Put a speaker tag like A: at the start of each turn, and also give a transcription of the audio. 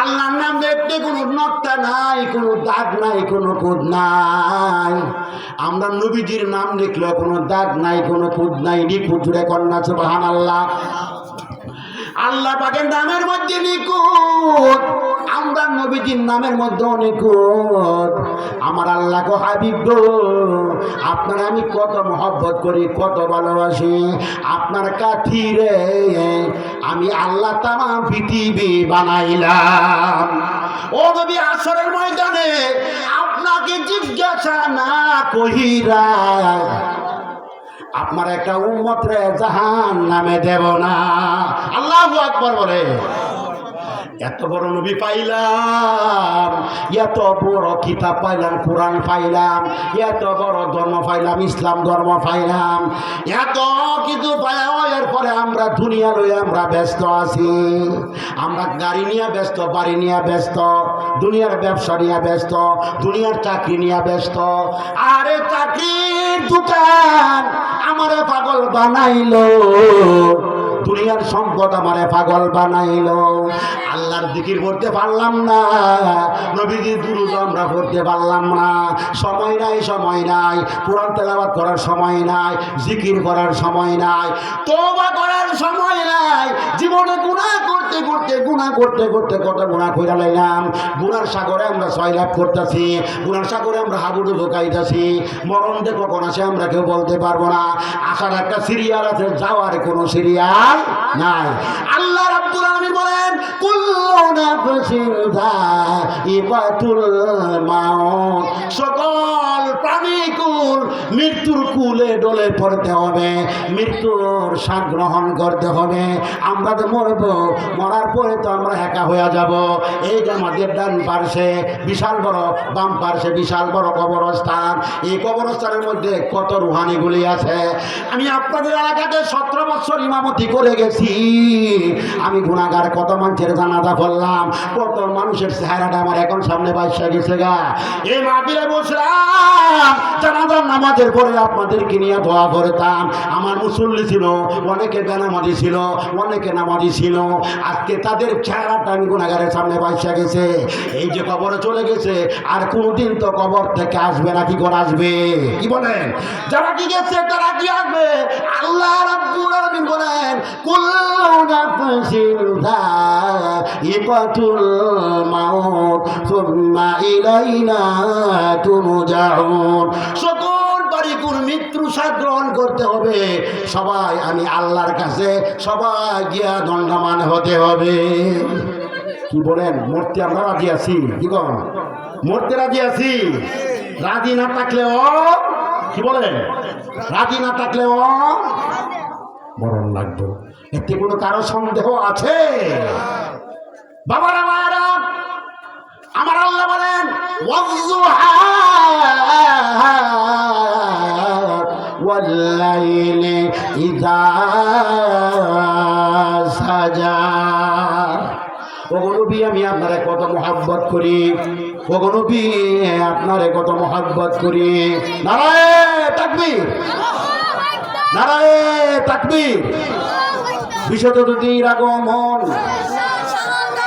A: আল্লাহর নাম দেখতে কোনো নকটা নাই, কোনো দাগ নাই, কোনো কুদ নাই। আমরা নবীজির নাম লিখলে কোনো দাগ নাই, কোনো কুদ নাই, নিখুঁত জুড়ে কন্যা সুবাহান আল্লাহ আল্লাহ পাকের নামের মধ্যে নিখুঁত। আমরা নবীজির নামের মধ্যে নিখুঁত। আমার আল্লাহ গো হাবিব আপনার আমি কত মহব্বত করি, কত ভালোবাসি। আপনার কাঠিরে আমি আল্লাহ তামা পৃথিবী বানাইলাম। ও নবী, আসরের ময়দানে আপনাকে জিজ্ঞাসা না কহিরা, আপনার একটা উম্মত রে জাহান নামে দেব না। আল্লাহ আকবর বলে। এত বড় নবী পাইলাম, এত বড় কিতাব পাইলাম, কোরআন পাইলাম, এত বড় ধর্ম পাইলাম, ইসলাম ধর্ম পাইলাম। এত কিছু পাইলাম এরপরে আমরা দুনিয়া লই আমরা ব্যস্ত আছি। আমরা গাড়ি নিয়ে ব্যস্ত, বাড়ি নিয়ে ব্যস্ত, দুনিয়ার ব্যবসা নিয়ে ব্যস্ত, দুনিয়ার চাকরি নিয়ে ব্যস্ত। আরে চাকরির দোকান আমারে পাগল বানাইলো। দুনিয়ার সম্পদ আমারে পাগল বানাইলো। আল্লাহর দিকির করতে পারলাম না। নবীজির দুরুদ আমরা করতে পারলাম না। সময় নাই সময় নাই। কোরআন তেলাবাদ করার সময় নাই, জিকির করার সময় নাই তোবা করার সময় নাই। জীবনে গুণা করতে করতে গুণা করতে করতে কত গুণা কইরা লাইলাম। গুণার সাগরে আমরা সয়লাভ করতেছি গুণার সাগরে আমরা হাবুডু ঢোকাইতেছি মরণ যে কখন আসে আমরা কেউ বলতে পারব না। আসার একটা সিরিয়াল আছে, যাওয়ার কোনো সিরিয়াল নাই। আল্লাহ রাব্বুল আলামিন বলেন কুল্লু নাফসিন যায়িকাতুল মাউত। সকল প্রাণীকুল মৃত্যুর কুলে ডলে পড়তে হবে, মৃত্যুর স্বাদ গ্রহণ করতে হবে। আমরা তো মরব, মরার পরে তো আমরা একা হয়ে যাব। এই যে আমাদের ডান পার্শ্বে বিশাল বড়, বাম পার্শ্বে বিশাল বড় কবরস্থান, এই কবরস্থানের মধ্যে কত রুহানিগুলি আছে। আমি আপনাদের এলাকাতে সতেরো বছর ইমামতি করে গেছি। আমি গুণাগার, কত মানুষের জানাজা করলাম, কত মানুষের চেহারাটা আমার এখন সামনে বাইসা গেছে গা। এ মাহবিলে বসলাম। জানাজার নামাজের পরে আপনাদেরকে নিয়ে দোয়া করতাম। আমার মুসল্লি ছিল, অনেকে বেনামাজি ছিল, অনেকে নামাজি ছিল। আজকে তাদের চেহারাটা আমি গুণাগারের সামনে বাইসা গেছে। এই যে কবরে চলে গেছে, আর কোনোদিন তো কবর থেকে আসবে না, কি করে আসবে? কি বলেন? যারা কি গেছে, তারা কি আসবে? আল্লাহ রাব্বুল বলেন যায়িকাতুল মাউত সুম্মা ইলাইনা তুরজাউন সকল বাড়িকুর মৃত্যু স্বাদ গ্রহণ করতে হবে। সবাই আমি আল্লাহর কাছে সবাই গিয়া দণ্ডমান হতে হবে। কি বলেন? মূর্তি আমরা রাজি আছি। কি কন? মরতে রাজি আছি। রাজি না থাকলেও, কি বলেন? রাজি না থাকলেও মরণ লাগবো। এতে কোনো কারও সন্দেহ আছে? বাবারা, মায়েরা, আমার আল্লাহ বলেন ওয়াল্লাইলে ইদা সাজা। ওগনবী আমি আপনারে কত মোহাব্বত করি। ওগনবী আপনারে কত মোহাব্বত করি। নারায় তাকবীর। নারায় তাকবীর। দুদির আগমন।